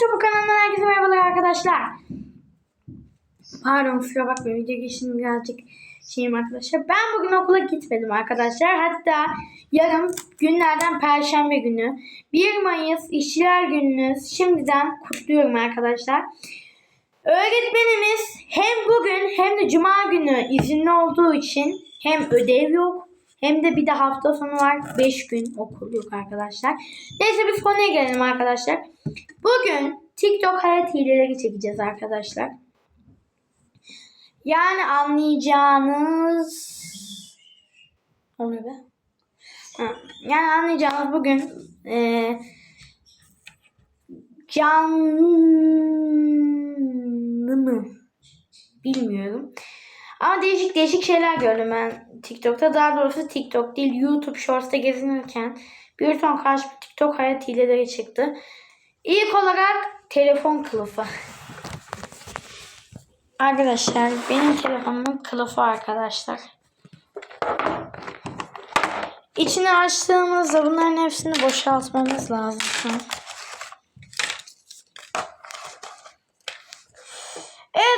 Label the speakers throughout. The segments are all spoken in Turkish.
Speaker 1: Çabuk kanalından herkese merhabalar arkadaşlar. Pardon kusura bakmayın video geçtim birazcık şeyim arkadaşlar. Ben bugün okula gitmedim arkadaşlar. Hatta yarın günlerden perşembe günü 1 Mayıs İşçiler Gününüz şimdiden kutluyorum arkadaşlar. Öğretmenimiz hem bugün hem de cuma günü izinli olduğu için hem ödev yok hem de bir de hafta sonu var. 5 gün okul yok arkadaşlar. Neyse biz konuya gelelim arkadaşlar. Bugün TikTok hayat hileleri çekeceğiz arkadaşlar. Yani anlayacağınız... Ne oluyor be? Yani anlayacağınız bugün eee canlı mı? Bilmiyorum. Ama değişik değişik şeyler gördüm ben TikTok'ta. Daha doğrusu TikTok değil YouTube Shorts'ta gezinirken bir ton karşı TikTok hayat hileleri çıktı. İlk olarak telefon kılıfı. Arkadaşlar benim telefonumun kılıfı arkadaşlar. İçini açtığımızda bunların hepsini boşaltmamız lazım şu an.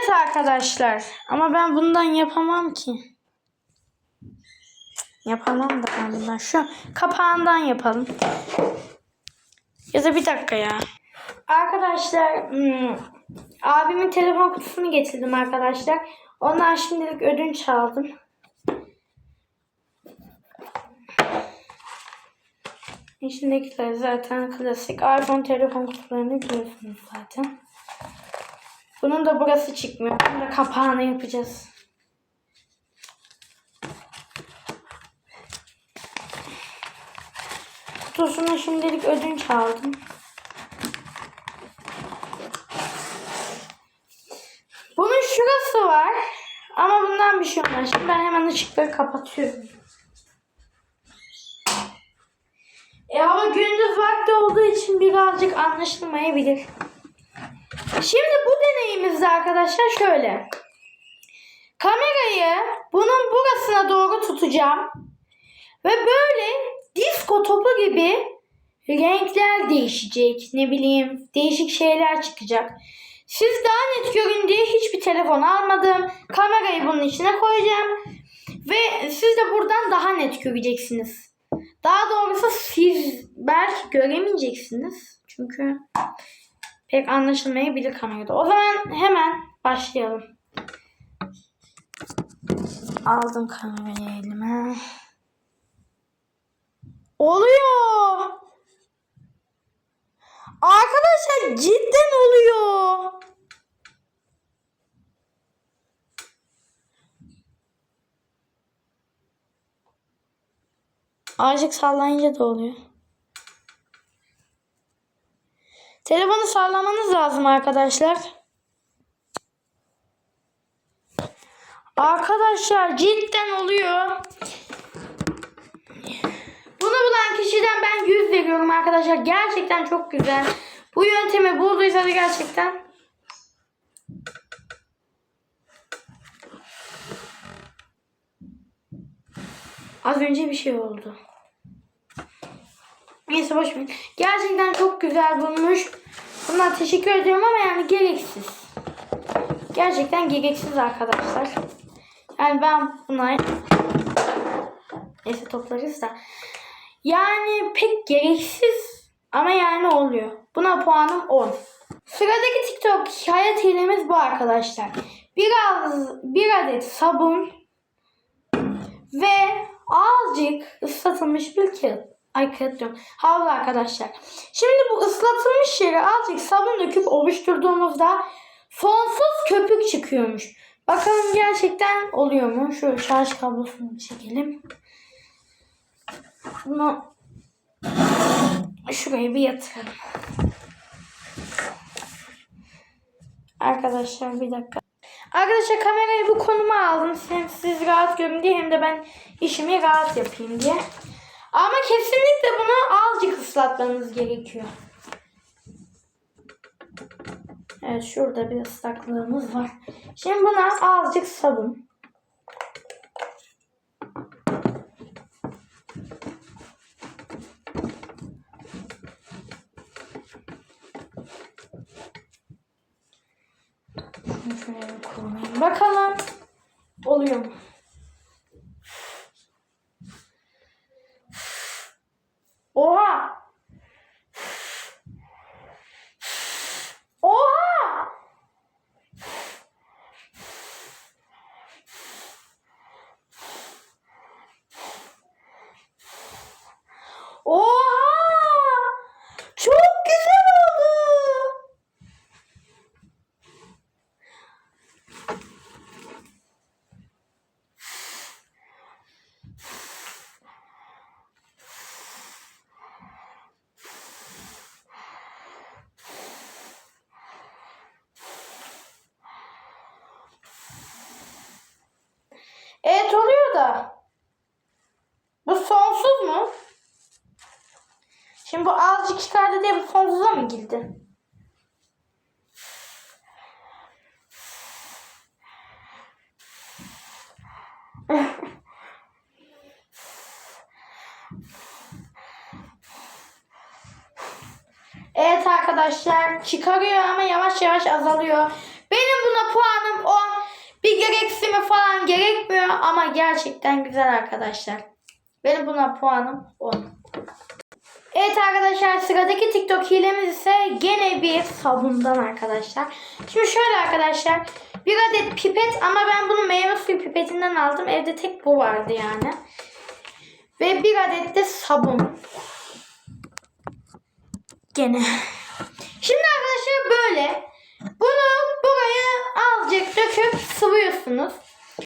Speaker 1: Evet arkadaşlar. Ama ben bundan yapamam ki. Yapamam da ben bundan. Şu kapağından yapalım. Ya da bir dakika ya. Arkadaşlar hmm, abimin telefon kutusunu getirdim arkadaşlar. Ondan şimdilik ödünç aldım. İçindekiler zaten klasik. iPhone telefon kutularını biliyorsunuz zaten. Bunun da burası çıkmıyor. Bunun da kapağını yapacağız. Kutusunu şimdilik ödünç aldım. Bunun şurası var. Ama bundan bir şey olmaz. Şimdi ben hemen ışıkları kapatıyorum. E ama gündüz vakti olduğu için birazcık anlaşılmayabilir. Şimdi bu deneyimizde arkadaşlar şöyle. Kamerayı bunun burasına doğru tutacağım. Ve böyle disko topu gibi renkler değişecek. Ne bileyim değişik şeyler çıkacak. Siz daha net görün diye hiçbir telefon almadım. Kamerayı bunun içine koyacağım. Ve siz de buradan daha net göreceksiniz. Daha doğrusu siz belki göremeyeceksiniz. Çünkü pek anlaşılmayabilir kamerada. O zaman hemen başlayalım. Aldım kamerayı elime. Oluyor. Arkadaşlar cidden oluyor. Azıcık sallayınca da oluyor. Telefonu sallamanız lazım arkadaşlar. Arkadaşlar cidden oluyor. Bunu bulan kişiden ben 100 veriyorum arkadaşlar. Gerçekten çok güzel. Bu yöntemi bulduysanız gerçekten Az önce bir şey oldu. Neyse boş verin. Gerçekten çok güzel bulmuş. Bundan teşekkür ediyorum ama yani gereksiz. Gerçekten gereksiz arkadaşlar. Yani ben buna neyse toplarız da. Yani pek gereksiz ama yani oluyor. Buna puanım 10. Sıradaki TikTok hayat hilemiz bu arkadaşlar. Biraz bir adet sabun ve azıcık ıslatılmış bir kağıt. Diyorum. Havlu arkadaşlar. Şimdi bu ıslatılmış yere azıcık sabun döküp ovuşturduğumuzda sonsuz köpük çıkıyormuş. Bakalım gerçekten oluyor mu? Şöyle şarj kablosunu çekelim. Bunu şuraya bir yatıralım. Arkadaşlar bir dakika. Arkadaşlar kamerayı bu konuma aldım. Hem siz rahat görün diye hem de ben işimi rahat yapayım diye. Ama kesinlikle bunu azıcık ıslatmanız gerekiyor. Evet şurada bir ıslaklığımız var. Şimdi buna azıcık sabun. Şunu şöyle koyayım. Bakalım. Da. Bu sonsuz mu? Şimdi bu azıcık çıkardı diye bu sonsuza mı girdi? Evet arkadaşlar çıkarıyor ama yavaş yavaş azalıyor. Benim buna puanım 10. Bir gereksimi falan gerekmiyor ama gerçekten güzel arkadaşlar. Benim buna puanım 10. Evet arkadaşlar sıradaki TikTok hilemiz ise gene bir sabundan arkadaşlar. Şimdi şöyle arkadaşlar bir adet pipet ama ben bunu meyve suyu pipetinden aldım. Evde tek bu vardı yani. Ve bir adet de sabun. Gene. Şimdi arkadaşlar böyle. Bunu buraya azıcık döküp sıvıyorsunuz.